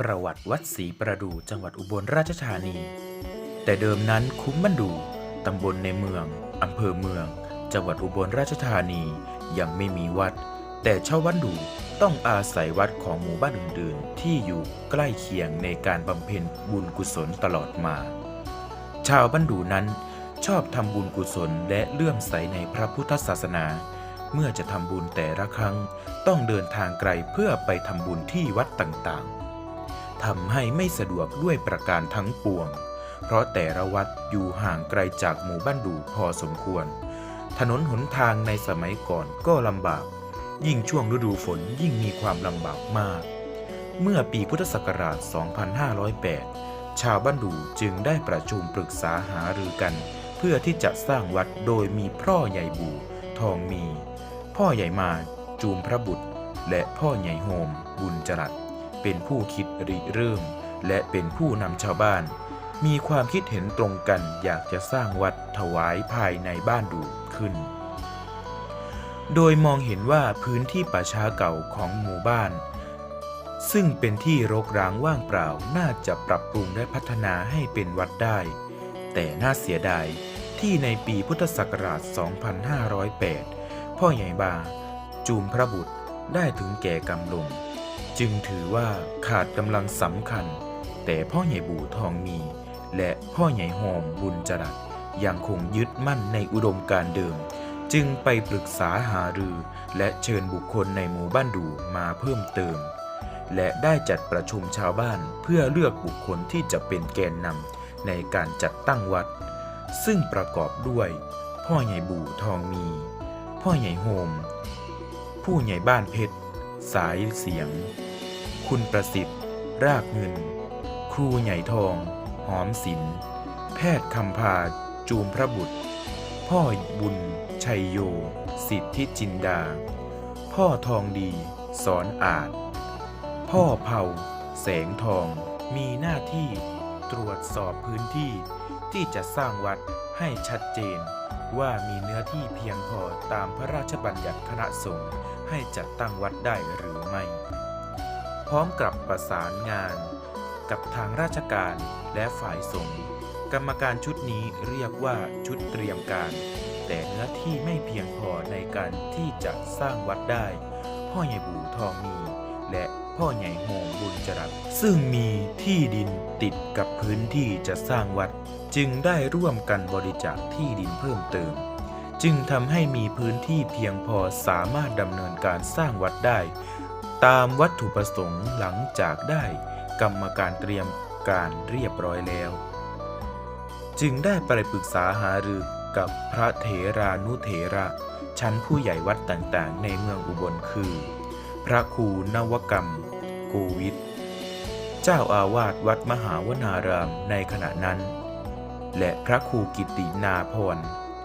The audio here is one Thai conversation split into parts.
ประวัติวัดศรีประดูจังหวัดอุบลราชธานี แต่เดิมนั้นคุ้มบันดูตำบลในเมืองอำเภอเมือง จังหวัดอุบลราชธานียังไม่มีวัด แต่ชาวบ้านดูต้องอาศัยวัดของหมู่บ้านอื่นๆ ที่อยู่ใกล้เคียงในการบำเพ็ญบุญกุศลตลอดมา ชาวบ้านดูนั้นชอบทำบุญกุศลและเลื่อมใสในพระพุทธศาสนา เมื่อจะทำบุญแต่ละครั้ง ต้องเดินทางไกลเพื่อไปทำบุญที่วัดต่างๆ ทำให้ไม่สะดวกด้วยประการทั้งปวง เพราะแต่ละวัดอยู่ห่างไกลจากหมู่บ้านดูพอสมควร ถนนหนทางในสมัยก่อนก็ลำบาก ยิ่งช่วงฤดูฝนยิ่งมีความลำบากมาก เมื่อปีพุทธศักราช 2508 ชาวบ้านดูจึงได้ประชุมปรึกษาหารือกัน เพื่อที่จะสร้างวัดโดยมีพ่อใหญ่บูทองมี พ่อใหญ่มาจูมพระบุตร และพ่อใหญ่โฮมบุญจรัส เป็นผู้คิดริเริ่ม และเป็นผู้นำชาวบ้าน มีความคิดเห็นตรงกันอยากจะสร้างวัดถวายภายในบ้านดูขึ้น โดยมองเห็นว่าพื้นที่ป่าช้าเก่าของหมู่บ้าน ซึ่งเป็นที่รกร้างว่างเปล่าน่าจะปรับปรุงและพัฒนาให้เป็นวัดได้ แต่น่าเสียดายที่ในปีพุทธศักราช 2508 พ่อใหญ่บาจูมพระบุตรได้ถึงแก่กรรมลง จึงถือว่าขาดกำลังสำคัญ แต่พ่อใหญ่บู่ทองมี และพ่อใหญ่โฮมบุญจรัสยังคงยึดมั่นในอุดมการเดิม จึงไปปรึกษาหารือ และเชิญบุคคลในหมู่บ้านดูมาเพิ่มเติม และได้จัดประชุมชาวบ้านเพื่อเลือกบุคคลที่จะเป็นแกนนำในการจัดตั้งวัด ซึ่งประกอบด้วย พ่อใหญ่บู่ทองมี พ่อใหญ่โฮมผู้ใหญ่บ้านเพชร สายเสียง คุณประสิทธิ์ รากเงิน ครูใหญ่ทอง หอมศิลป์แพทย์คำพาจูมพระบุตร พ่อบุญ ชัยโย สิทธิจินดา พ่อทองดี สอนอาจ พ่อเผาแสงทองมีหน้าที่ตรวจสอบพื้นที่ที่จะสร้างวัดให้ชัดเจน ว่ามีเนื้อที่เพียงพอตามพระราชบัญญัติคณะสงฆ์ ให้จัดตั้งวัดได้หรือไม่ พร้อมกับประสานงาน กับทางราชการและฝ่ายสงฆ์กรรมการชุดนี้เรียกว่าชุดเตรียมการ แต่เนื้อที่ไม่เพียงพอในการที่จะสร้างวัดได้ พ่อใหญ่บูทองมี และพ่อใหญ่โฮมบุญจรัสซึ่งมีที่ดินติดกับพื้นที่จะสร้างวัด จึงได้ร่วมกันบริจาคที่ดินเพิ่มเติม จึงทำให้มีพื้นที่เพียงพอสามารถดำเนินการสร้างวัดได้ ตามวัตถุประสงค์หลังจากได้กรรมการเตรียมการเรียบร้อยแล้ว จึงได้ไปปรึกษาหารือกับพระเถรานุเถระ ชั้นผู้ใหญ่วัดต่างๆ ในเมืองอุบลคือ พระครูนวกรรมโกวิทเจ้าอาวาสวัดมหาวนารามในขณะนั้น และพระครูกิตินาพร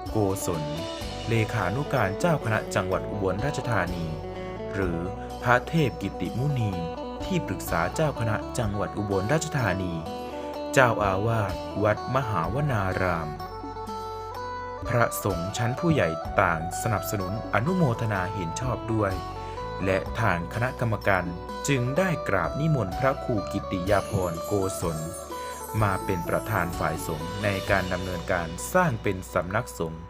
โกศล เลขานุการเจ้าคณะจังหวัดอุบลราชธานี หรือพระเทพกิติมุนี ที่ปรึกษาเจ้าคณะจังหวัดอุบลราชธานี เจ้าอาวาสวัดมหาวนาราม พระสงฆ์ชั้นผู้ใหญ่ต่างสนับสนุนอนุโมทนาเห็นชอบด้วย และทางคณะกรรมการจึงได้กราบนิมนต์พระครูกิติยาพรโกศล มาเป็นประธานฝ่ายสงฆ์ในการดำเนินการสร้างเป็นสำนักสงฆ์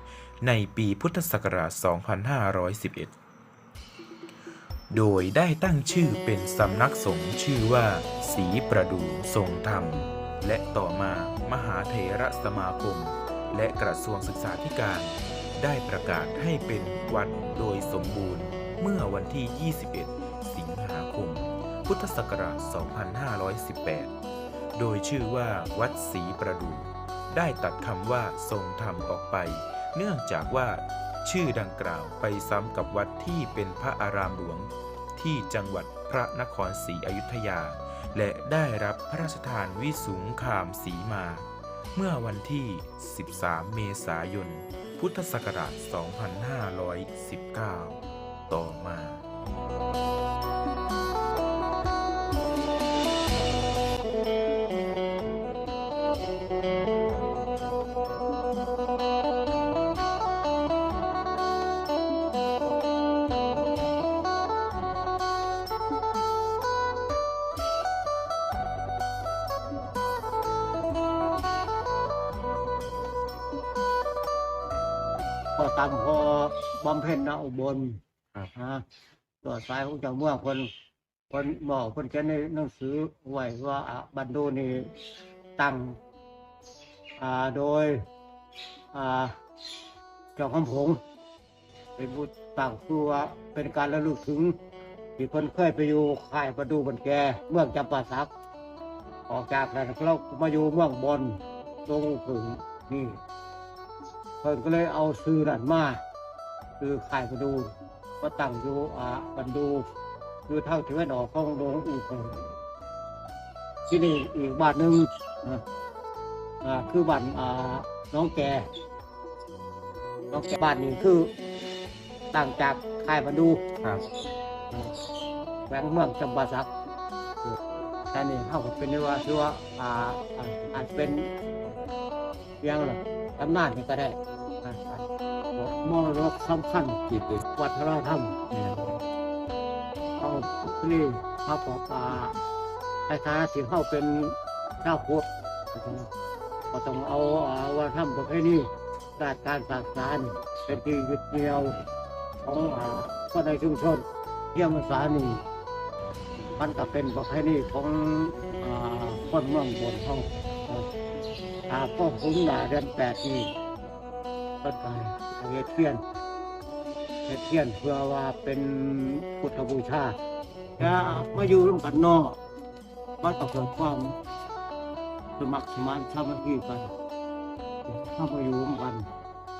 ในปีพุทธศักราช 2511 โดยได้ตั้งชื่อเป็นสำนักสงฆ์ชื่อว่าศรีประดูทรงธรรม และต่อมามหาเถระสมาคม และกระทรวงศึกษาธิการ ได้ประกาศให้เป็นวัดโดยสมบูรณ์เมื่อวันที่ 21 สิงหาคม พุทธศักราช 2518 โดยชื่อว่าวัดศรีประดูได้ตัดคำว่าทรงธรรมออกไป เนื่องจากว่าชื่อดังกล่าวไปซ้ำกับวัดที่เป็นพระอารามหลวง ที่จังหวัดพระนครศรีอยุธยา และได้รับพระราชทานวิสุงคามสีมา เมื่อวันที่ 13 เมษายน พุทธศักราช 2519 ต่อมา ตามพอบำเพ็ญนะอุบลครับนะตัวสายของเจ้าเมืองคนคนบอกคนเขียนในหนังสือไว้ว่าอะบันดูนี่ตั้งอ่าโดยอ่าเจ้าคำผงเป็นผู้ตั้งคือว่าเป็นการระลึกถึง ที่คนเคยไปอยู่ค่ายประดูบันแกเมืองจำปาสัก ออกจากนั้นเรามาอยู่เมืองบนตรงถึงนี่ เพิ่นก็เลยเอาซื้อนั่นมาคือค่ายประดูก็ตั้งอยู่อ่าบันดู คือเท่าที่ว่าดอกของโดงอีกคนที่นี่อีกบ้านหนึ่งนะอ่าคือบ้านอ่าน้องแกน้องแกบ้านนี้คือต่างจากค่ายบันดูครับแหวงเมืองจำปาสักแต่นี่เขาก็เป็นได้ว่าคือว่าอ่าอ่าอาจเป็นเพียงหรอ ตำนานนี่ก็ได้อ่าอ่ามรดกสำคัญจิตวัฒนธรรมเอาที่พระปอปาคล้ายๆสิเข้าเป็นชาวพุทธก็ต้องเอาวัฒนธรรมประเพณีด้านการศาสนาเป็นที่ยึดเหนี่ยวของคนในชุมชนเที่ยมภาษานี่มันก็เป็นประเพณีของคนเมืองบนเขา อาพ่อคุ้มหนาเดือนแปดนี่ก็ตายเฮเทียนเฮเทียนเพื่อว่าเป็นพุทธบูชาแต่มาอยู่ร่วมกันนอกมันก็เกิดความสมัครสมานสามัคคีกันถ้ามาอยู่ร่วมกัน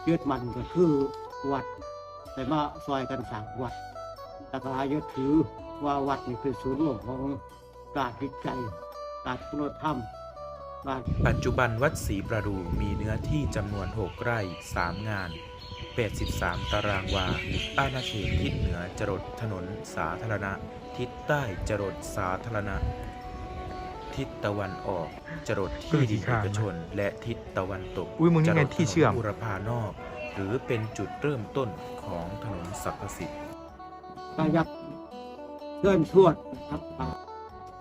ยึดมันก็คือวัดแต่มาซอยกันสางวัดตถายึดถือว่าวัดนี่คือศูนย์รวมของการจิตใจการคุณธรรม ปัจจุบันวัดศรีประดูมีเนื้อที่จำนวน 6 ไร่ 3 งาน 83 ตารางวา อาณาเขตทิศเหนือจรดถนนสาธารณะ ทิศใต้จรดสาธารณะ ทิศตะวันออก จรดที่ดินเอกชน และทิศตะวันตกอุ้ยมึงนี่ไงจรดที่เชื่อมถนนบุรพานอก หรือเป็นจุดเริ่มต้นของถนนสรรพสิทธิ์การยักเลื่อนชวดนะครับ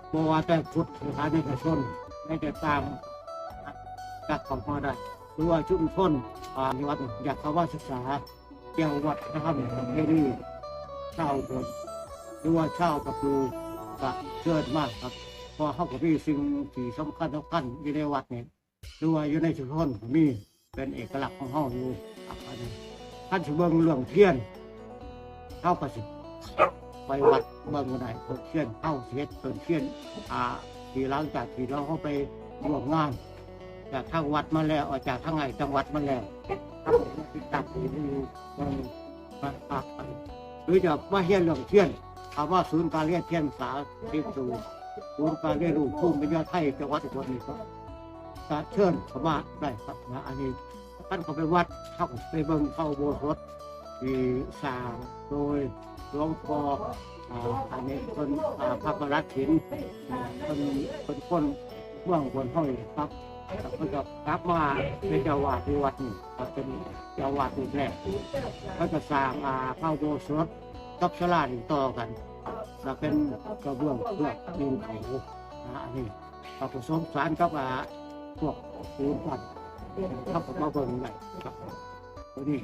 เพราะว่าแต่พุทธสถานเอกชน ไม่จะตามจัดของมาได้รือว่าชุมชนอ่าวัดอยากเข้าว่าศึกษาเกี่ยววัดนะครับประเพณีเช่าคนหรือว่าเช่าประตูก็เชิญมากครับเพราะเขาก็มีสิ่งที่สำคัญสำคัญอยู่ในวัดเนี่หรือว่าอยู่ในชุมชนมีเป็นเอกลักษณ์ของเขาอยู่ท่านสิเบิ่งเรื่องเทียนเข้าประสิทธิ์ไปวัดเบิ่งกันได้ต้นเทียนเข้าเสียต้นเทียนอ่า ทีหลังจากที่เราเข้าไปร่วมงาน จากทางวัดมาแล้วออกจากทางไงจังหวัดมาแล้วทั้งหมดที่ตัดที่อยู่ตรงมาปากไปหรือจะมาเฮียนเรื่องเทียนคำว่าศูนย์การเรียนเทียนสาธิตสูศูนย์การเรียนรู้ภูมิปัญญาไทยจังหวัดอุบลนี่ก็จะเชิญเข้ามาได้ครับนะอันนี้ท่านเขาไปวัดเข้าไปเบิ่งเข้าโบสถ์ที่สร้างโดยหลวงพ่อ อันนี้คนพระระหลัดถินคนคนคนเมืองคนห้อยครับแล้วก็จะกลับมาเป็นเจ้าวาดที่วัดนี่ก็เป็นเจ้าวาดรูปแรกก็จะสร้างอ่าพระโบสถ์กับศาลานต่อกันจะเป็นกระเบื้องเพื่อดินเขาอันนี้ก็ผสมสารกับพวกปูนปัดครับผมมาเบิ่งได้ครับตัวนี้